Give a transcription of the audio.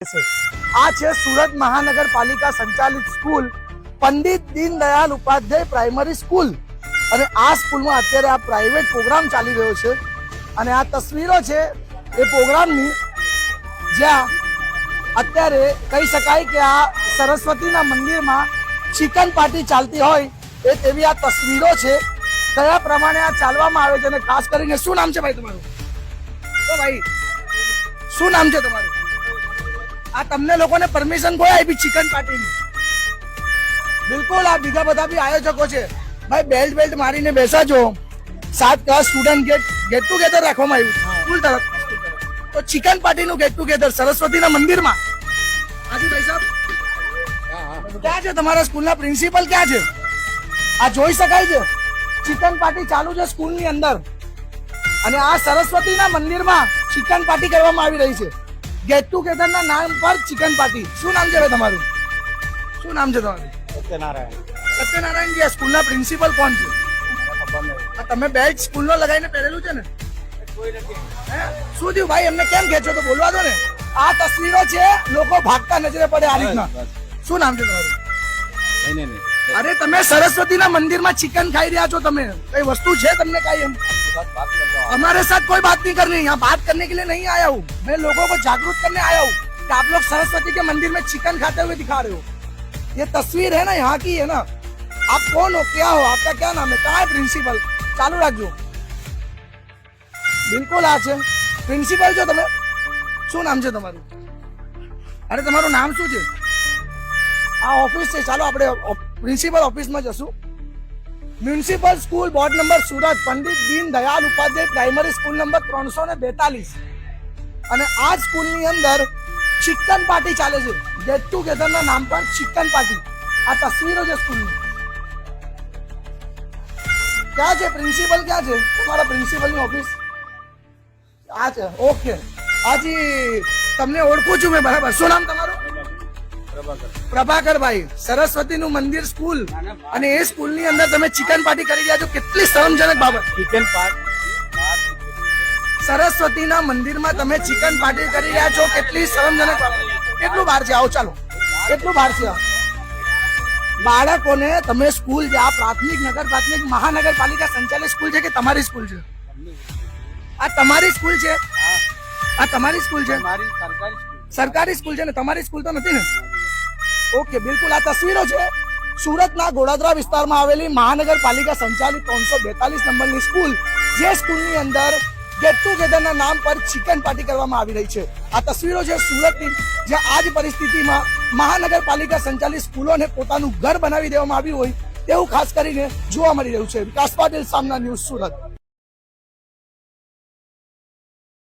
આ છે સુરત મહાનગરપાલિકા સંચાલિત school, Pandit Deendayal Upadhyay primary school. અને આ સ્કૂલમાં અત્યારે આ પ્રાઇવેટ પ્રોગ્રામ ચાલી રહ્યો છે. અને આ તસવીરો છે, એ પ્રોગ્રામની જ્યાં અત્યારે કહી શકાય કે આ સરસ્વતીના મંદિરમાં ચિકન પાર્ટી ચાલતી હોય, એ તેવી આ તસવીરો છે. કયા પ્રમાણે આ ચાલવામાં આવે છે અને ખાસ કરીને શું નામ છે ભાઈ તમારું? ભાઈ, શું નામ છે તમારું? આ તમને લોકોને પરમિશન કોઈ આપી ચિકન પાર્ટીની બિલકુલ આ બીજા બધા બી આયોજકો છે. ભાઈ બેલ્ટ બેલ્ટ મારીને બેસાજો. સાત class student gate gate together રાખવામાં આવ્યું. સ્કૂલ તરફ તો ચિકન પાર્ટીનું ગેટ ટુગેધર સરસ્વતીના મંદિરમાં. હાજી ભાઈ સાહેબ. ક્યાં છે તમારા સ્કૂલના પ્રિન્સિપલ ક્યાં છે? આ જોઈ શકાય છે? ચિકન પાર્ટી ચાલુ છે સ્કૂલની અંદર. અને આ સરસ્વતીના મંદિરમાં ચિકન પાર્ટી કરવામાં આવી રહી છે. ગેટ ટુગેધર ના નામ પર ચિકન પાર્ટી શું નામ છે તમારું? શું નામ છે તમારું? સત્યનારાયણ. સત્યનારાયણજી આ સ્કૂલના પ્રિન્સિપલ કોણ છે? તમે બેલ્ટ સ્કૂલનો લગાવીને પહેરેલું છે ને? શું થયું? ભાઈ એમને કેમ ખેંચો તો બોલવા દો ને. આ તસવીરો છે લોકો ભાગતા નજરે પડે આ રીતના. શું નામ છે તમારું? અરે તમે સરસ્વતીના મંદિરમાં ચિકન ખાઈ રહ્યા છો તમે. કઈ વસ્તુ છે તમને કઈ એમ? साथ बात करता हूँ हमारे साथ कोई बात नहीं करनी यहाँ बात करने के लिए नहीं आया हूँ मैं लोगों को जागरूक करने आया हूँ कि आप लोग सरस्वती के मंदिर में चिकन खाते हुए दिखा रहे हो ये तस्वीर है ना यहाँ की है ना आप कौन हो क्या हो आपका क्या नाम है कहाँ है प्रिंसिपल चालू રાખજો બિલકુલ આ છે પ્રિન્સિપલ છો તમે શું નામ છે તમારું અરે તમારું નામ શું છે આ ઓફિસ છે ચાલો આપણે પ્રિન્સિપલ ઓફિસમાં જશું Municipal school board number Surat Pandit Deen Dayal Upadhyay primary school number ત્રણસો ને બેતાલીસ અને આ સ્કૂલની અંદર ચિકન પાર્ટી ચાલે છે. ગેટ ટુગેધરના નામ પર ચિકન પાર્ટી. આ તસવીરો છે સ્કૂલની. ક્યાં છે? પ્રિન્સિપલ ક્યાં છે? તમારા પ્રિન્સિપલની ઓફિસ આ છે. ઓકે હાજી તમને ઓળખું છું મેં બરાબર. શું નામ તમારું? પ્રભાકરભાઈ સરસ્વતીનું મંદિર સ્કૂલ. અને એ સ્કૂલની અંદર તમે ચિકન પાર્ટી કરી રહ્યા છો. કેટલી શરમજનક બાબત. ચિકન સરસ્વતીના મંદિરમાં તમે ચિકન પાર્ટી કરી રહ્યા છો. કેટલી શરમજનક બાબત. કેટલું બહાર છે. આવો ચાલો. કેટલું બહાર છે. બાળકોને તમે સ્કૂલ જે આ પ્રાથમિક નગર પ્રાથમિક મહાનગરપાલિકા સંચાલિત સ્કૂલ છે કે તમારી સ્કૂલ છે? આ તમારી સ્કૂલ છે? આ તમારી સ્કૂલ છે? સરકારી સ્કૂલ છે ને? તમારી સ્કૂલ તો નથી ને? ઓકે, બિલકુલ, આ તસવીરો છે. સુરતના ગોડાદરા વિસ્તારમાં આવેલી મહાનગરપાલિકા સંચાલિત ત્રણસો બેતાલીસ નંબરની સ્કૂલ, જે સ્કૂલની અંદર ગેટ ટુગેધરના નામ પર ચિકન પાર્ટી કરવામાં આવી રહી છે. આ તસવીરો છે સુરતની, જ્યાં આ જ પરિસ્થિતિમાં મહાનગરપાલિકા સંચાલિત સ્કૂલોને પોતાનું ઘર બનાવી દેવામાં આવ્યું હોય, તેવું ખાસ કરીને જોવા મળી રહ્યું છે. વિકાસ પાટીલ, સામના ન્યૂઝ સુરત.